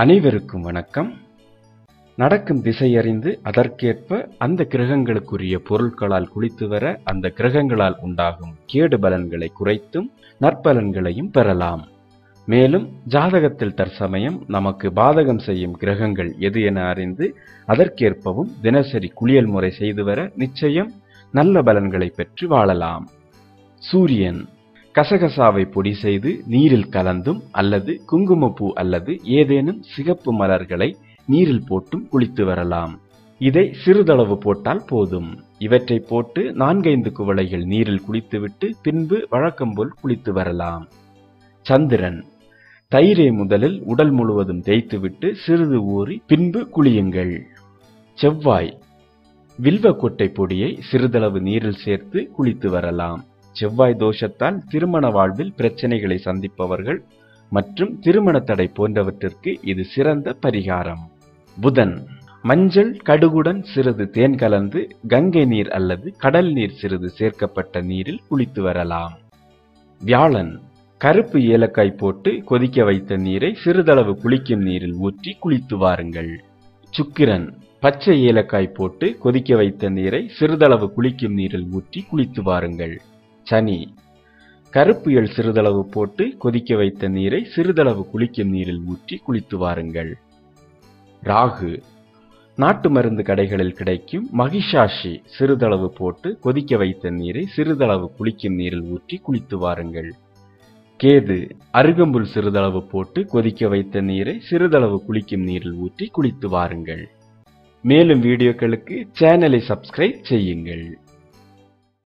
அனைவருக்கும் வணக்கம். நடக்கும் திசையறிந்து அதற்கேற்ப அந்த கிரகங்களுக்குரிய பொருட்களால் குளித்து வர அந்த கிரகங்களால் உண்டாகும் கேடு பலன்களை குறைத்தும் நற்பலன்களையும் பெறலாம். மேலும் ஜாதகத்தில் தற்சமயம் நமக்கு பாதகம் செய்யும் கிரகங்கள் எது என அறிந்து அதற்கேற்பவும் தினசரி குளியல் முறை செய்து வர நிச்சயம் நல்ல பலன்களை பெற்று வாழலாம். சூரியன் கசகசாவை பொடி செய்து நீரில் கலந்தும் அல்லது குங்குமப்பூ அல்லது ஏதேனும் சிகப்பு மலர்களை நீரில் போட்டும் குளித்து வரலாம். இதை சிறிதளவு போட்டால் போதும். இவற்றை போட்டு நான்கைந்து குவளைகள் நீரில் குளித்துவிட்டு பின்பு வழக்கம்போல் குளித்து வரலாம். சந்திரன். தயிரை முதலில் உடல் முழுவதும் தேய்த்துவிட்டு சிறிது ஊறி பின்பு குளியுங்கள். செவ்வாய். வில்வ கொட்டை பொடியை சிறிதளவு நீரில் சேர்த்து குளித்து வரலாம். செவ்வாய் தோஷத்தால் திருமண வாழ்வில் பிரச்சனைகளை சந்திப்பவர்கள் மற்றும் திருமண தடை போன்றவற்றிற்கு இது சிறந்த பரிகாரம். புதன். மஞ்சள் கடுகுடன் சிறிது தேன் கலந்து கங்கை நீர் அல்லது கடல் நீர் சிறிது சேர்க்கப்பட்ட நீரில் குளித்து வரலாம். வியாழன். கருப்பு ஏலக்காய் போட்டு கொதிக்க வைத்த நீரை சிறிதளவு குளிக்கும் நீரில் ஊற்றி குளித்து வாருங்கள். சுக்கிரன். பச்சை ஏலக்காய் போட்டு கொதிக்க வைத்த நீரை சிறிதளவு குளிக்கும் நீரில் ஊற்றி குளித்து வாருங்கள். சனி. கருப்பு எள் சிறிதளவு போட்டு கொதிக்க வைத்த நீரை சிறிதளவு குளிக்கும் நீரில் ஊற்றி குளித்து வாருங்கள். ராகு. நாட்டு மருந்து கடைகளில் கிடைக்கும் மகிஷாஷி சிறிதளவு போட்டு கொதிக்க வைத்த நீரை சிறிதளவு குளிக்கும் நீரில் ஊற்றி குளித்து வாருங்கள். கேது. அருகம்புல் சிறிதளவு போட்டு கொதிக்க வைத்த நீரை சிறிதளவு குளிக்கும் நீரில் ஊற்றி குளித்து வாருங்கள். மேலும் வீடியோக்களுக்கு சேனலை சப்ஸ்கிரைப் செய்யுங்கள்.